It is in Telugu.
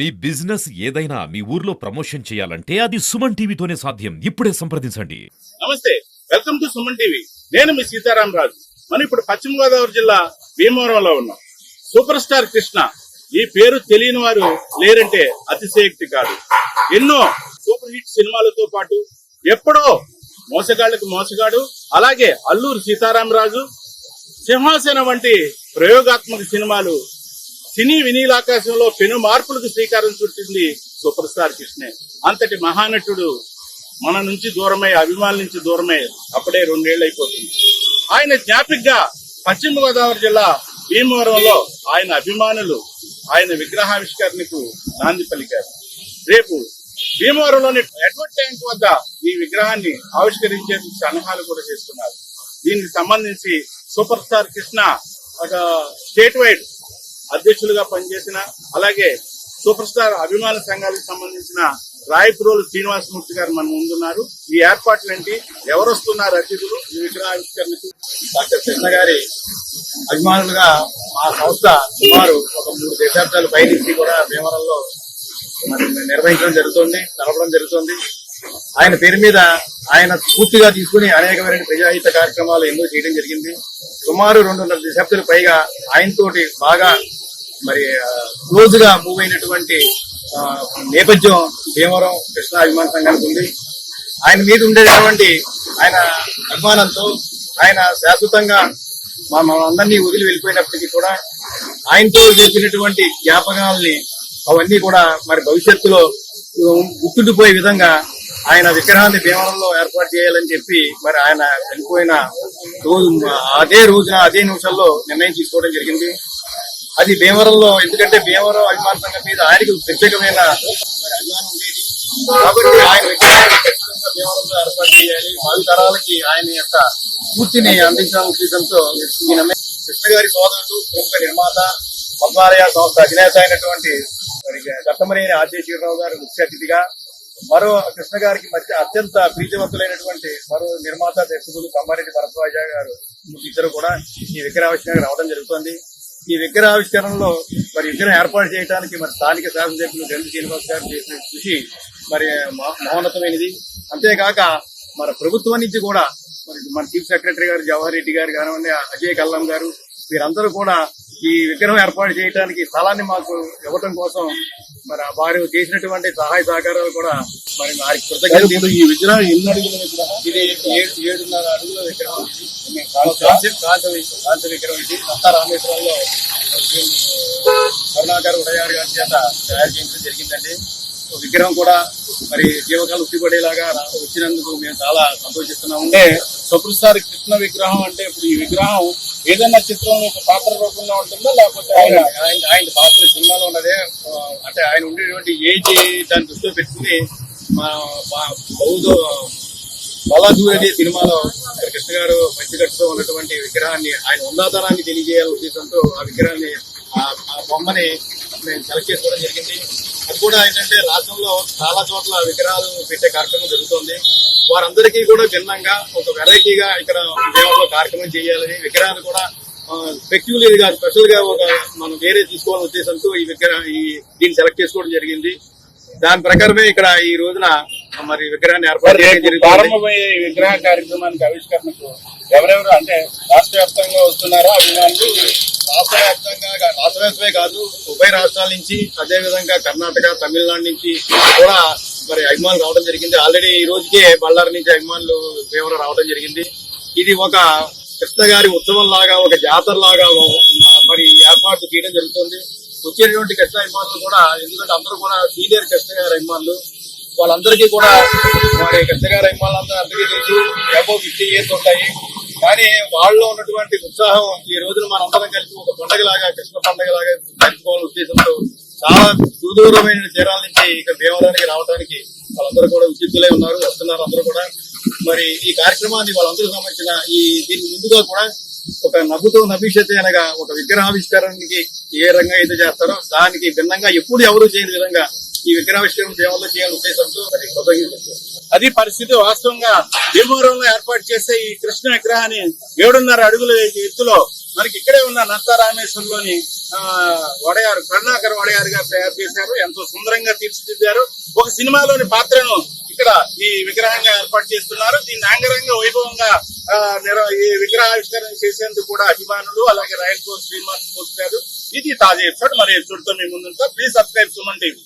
మీ బిజినెస్ ఏదైనా మీ ఊర్లో ప్రమోషన్ చేయాలంటే అది సుమన్ టీవీతోనే సాధ్యం. ఇప్పుడే సంప్రదించండి. నమస్తే వెల్కమ్ టు సుమన్ టీవీ. నేను మీ సీతారాం రాజు. మనం ఇప్పుడు పశ్చిమ గోదావరి జిల్లా భీమవరంలో ఉన్నాం. సూపర్ స్టార్ కృష్ణ ఈ పేరు తెలియని వారు లేరంటే అతిశయోక్తి కాదు. ఎన్నో సూపర్ హిట్ సినిమాలతో పాటు ఎప్పుడో మోసగాళ్ళకు మోసగాడు అలాగే అల్లూరు సీతారామరాజు సింహాసనం వంటి ప్రయోగాత్మక సినిమాలు సినీ వినీలాకాశంలో పెను మార్పులకు శ్రీకారం చుట్టింది సూపర్ స్టార్ కృష్ణే. అంతటి మహానటుడు మన నుంచి దూరమై అభిమానుల నుంచి దూరమై అప్పుడే రెండేళ్ళు అయిపోతుంది ఆయన జ్ఞాపికగా పశ్చిమ గోదావరి జిల్లా భీమవరంలో ఆయన అభిమానులు ఆయన విగ్రహావిష్కరణకు నాంది పలికారు. రేపు భీమవరంలోని ఎడ్వర్డ్ ట్యాంక్ వద్ద ఈ విగ్రహాన్ని ఆవిష్కరించేందుకు సలహాలు కూడా చేస్తున్నారు. దీనికి సంబంధించి సూపర్ స్టార్ కృష్ణ ఒక స్టేట్ వైడ్ అధ్యక్షులుగా పనిచేసిన అలాగే సూపర్ స్టార్ అభిమాన సంఘాలకు సంబంధించిన రాయపురోలు శ్రీనివాసమూర్తి గారు మన ముందున్నారు. ఈ ఏర్పాట్లు ఏంటి? ఎవరు వస్తున్నారు అతిథులు? ఈ విగ్రహావిష్కరణకు డాక్టర్ కృష్ణ గారి అభిమానులుగా మా సంస్థ సుమారు ఒక మూడు దశాబ్దాలు పైనుంచి కూడా భీమవరంలో నిర్వహించడం జరుగుతుంది నడపడం జరుగుతుంది. ఆయన పేరు మీద ఆయన స్ఫూర్తిగా తీసుకుని అనేకమైన ప్రజాహిత కార్యక్రమాలు ఎన్నో చేయడం జరిగింది. సుమారు రెండున్నర దశాబ్దాలు పైగా ఆయనతోటి బాగా మరి క్లోజ్గా మూవ్ అయినటువంటి ఆ, నేపథ్యం భీమవరం కృష్ణ అభిమాన సంఘానికి ఉంది. ఆయన మీద ఉండేటటువంటి ఆయన అభిమానంతో ఆయన శాశ్వతంగా మా మనందరినీ వదిలి వెళ్ళిపోయినప్పటికీ కూడా ఆయనతో చేసినటువంటి జ్ఞాపకాలని అవన్నీ కూడా మరి భవిష్యత్తులో గుర్తుండిపోయే విధంగా ఆయన విగ్రహాన్ని భీమవరంలో ఏర్పాటు చేయాలని చెప్పి మరి ఆయన చనిపోయిన రోజు అదే రోజున అదే నిమిషాల్లో నిర్ణయం తీసుకోవడం జరిగింది. అది భీమవరంలో ఎందుకంటే భీమవరం అభిమాన సంఘం మీద ఆయనకు ప్రత్యేకమైన అభిమానం ఉండేది. కాబట్టి ఆయన భీమవరంలో ఏర్పాటు చేయాలి. భావి తరాలకి ఆయన యొక్క స్ఫూర్తిని అందించడం ఉద్దేశంతో ఈ కృష్ణ గారి సోదరుడు ప్రముఖ నిర్మాత పద్మాలయ సంస్థ అధినేత అయినటువంటి మరి దత్తమనేని ఆశేశ్వరరావు గారు ముఖ్య అతిథిగా మరో కృష్ణ గారికి మధ్య అత్యంత ప్రీతివంతులైనటువంటి మరో నిర్మాత దర్శకులు కమ్మారెడ్డి భరద్వాజ గారు ఇద్దరు కూడా ఈ విగ్రహావిష్కరణ రావడం జరుగుతుంది. ఈ విగ్రహావిష్కరణలో మరి విగ్రహం ఏర్పాటు చేయడానికి మరి స్థానిక శాసనసభ్యులు గంధి శ్రీనివాస్ గారు చేసిన కృషి మరి మహ- మహోన్నతమైనది. అంతేకాక మన ప్రభుత్వం నుంచి కూడా మరి మన చీఫ్ సెక్రటరీ గారు జవహర్ రెడ్డి గారు కానివ్వండి అజయ్ కల్లం గారు వీరందరూ కూడా ఈ విగ్రహం ఏర్పాటు చేయడానికి స్థలాన్ని మాకు ఇవ్వటం కోసం మరి వారు చేసినటువంటి సహాయ సహకారాలు కూడా మరి వారికి కృతజ్ఞతలు ఇప్పుడు ఈ విగ్రహం ఎన్ని అడుగుల విగ్రహం? ఇది ఏడు ఏడున్నర అడుగుల విగ్రహం. ఇది. విగ్రహం. ఇది. రామేశ్వరంలో కరుణాకర్ ఉదయారు గారి చేత తయారు చేయించడం జరిగిందండి. విగ్రహం కూడా మరి జీవకాలు ఉట్టిపడేలాగా వచ్చినందుకు మేము చాలా సంతోషిస్తున్నాము. అంటే సూపర్ స్టార్ కృష్ణ విగ్రహం అంటే ఇప్పుడు ఈ విగ్రహం ఏదైనా చిత్రంలో ఒక పాత్ర రూపంలో ఉంటుందా? లేకపోతే ఆయన ఆయన పాత్ర సినిమాలో ఉన్నదే. అంటే ఆయన ఉండేటువంటి ఏజ్ దాన్ని దృష్టిలో పెట్టుకుని మా బౌద్ధ బలాదూర్ సినిమాలో కృష్ణ గారు పంచగట్టుతో ఉన్నటువంటి విగ్రహాన్ని ఆయన ఉన్నతనాన్ని తెలియజేయాల ఉద్దేశంతో ఆ విగ్రహాన్ని ఆ- ఆ బొమ్మని మేము సెలెక్ట్ చేసుకోవడం జరిగింది. అది కూడా ఏంటంటే రాష్ట్రంలో చాలా చోట్ల విగ్రహాలు పెట్టే కార్యక్రమం జరుగుతుంది. వారందరికీ కూడా భిన్నంగా ఒక వెరైటీగా ఇక్కడ విజయవాడలో కార్యక్రమం చేయాలని విగ్రహాలు కూడా పెక్యులర్గా స్పెషల్గా ఒక మనం వేరే తీసుకోవాలనే ఉద్దేశంతో ఈ విగ్రహం ఈ దీన్ని సెలెక్ట్ చేసుకోవడం జరిగింది. దాని ప్రకారమే ఇక్కడ ఈ రోజున మరి విగ్రహాన్ని ఏర్పాటు ప్రారంభమయ్యే విగ్రహ కార్యక్రమానికి ఆవిష్కరణకు ఎవరెవరు అంటే రాష్ట్ర వ్యాప్తంగా వస్తున్నారా? అభిమానులు? రాష్ట్ర వ్యాప్తంగా రాష్ట్ర వ్యాప్తమే కాదు ఉభయ రాష్ట్రాల నుంచి అదే విధంగా కర్ణాటక తమిళనాడు నుంచి కూడా మరి అభిమానులు రావడం జరిగింది. ఆల్రెడీ ఈ రోజుకే బళ్ళారి నుంచి అభిమానులు భీమవరం రావడం జరిగింది. ఇది ఒక కృష్ణ గారి ఉత్సవం లాగా ఒక జాతర లాగా మరి ఏర్పాటు చేయడం జరుగుతుంది. వచ్చేటువంటి కృష్ణ అభిమానులు కూడా ఎందుకంటే అందరూ కూడా సీనియర్ కృష్ణ గారి అభిమానులు. వాళ్ళందరికీ కూడా మరి కృష్ణ గారి అభిమానులందరూ అందరికీ తెలుసు అబౌవ్ ఫిఫ్టీ ఇయర్స్ ఉంటాయి. కానీ వాళ్ళలో ఉన్నటువంటి ఉత్సాహం ఈ రోజున మనందరం కలిసి ఒక పండగలాగా కృష్ణ పండగలాగా జరుపుకోవాలని ఉద్దేశంతో చాలా సుదూరమైన తీరాల నుంచి ఇక భీమవరానికి రావడానికి వాళ్ళందరూ కూడా ఉద్యుక్తులై ఉన్నారు వస్తున్నారు అందరూ కూడా. మరి ఈ కార్యక్రమాన్ని వాళ్ళందరూ సంబంధించిన ఈ దీనికి ముందుగా కూడా ఒక నవ్వుతో నభిషతే అనగా ఒక విగ్రహావిష్కరణకి ఏ రంగా అయితే చేస్తారో దానికి భిన్నంగా ఎప్పుడు ఎవరు చేయని విధంగా ఈ విగ్రహావిష్కరణ దేవాలయం చేయాలనే ఉద్దేశంతో అది పరిస్థితి వాస్తవంగా భీమవరంలో ఏర్పాటు చేసే ఈ కృష్ణ విగ్రహాన్ని ఏడున్నర అడుగుల ఎత్తులో మనకి ఇక్కడే ఉన్న నత్తారామేశ్వరంలోని ఆ, వడయారు కరుణాకర్ వడయారు గారు తయారు చేశారు. ఎంతో సుందరంగా తీర్చిదిద్దారు. ఒక సినిమాలోని పాత్రను ఇక్కడ ఈ విగ్రహంగా ఏర్పాటు చేస్తున్నారు. దీన్ని అంగరంగ వైభవంగా ఆ, ఈ విగ్రహావిష్కరణ చేసేందుకు కూడా అభిమానులు అలాగే రాయల్ కోర్ శ్రీనివాస్ వచ్చారు ఇది తాజా ఎపిసోడ్. మరి ఎపిసోడ్తో మీ ముందు ప్లీజ్ సబ్స్క్రైబ్ సుమన్ టీవీ.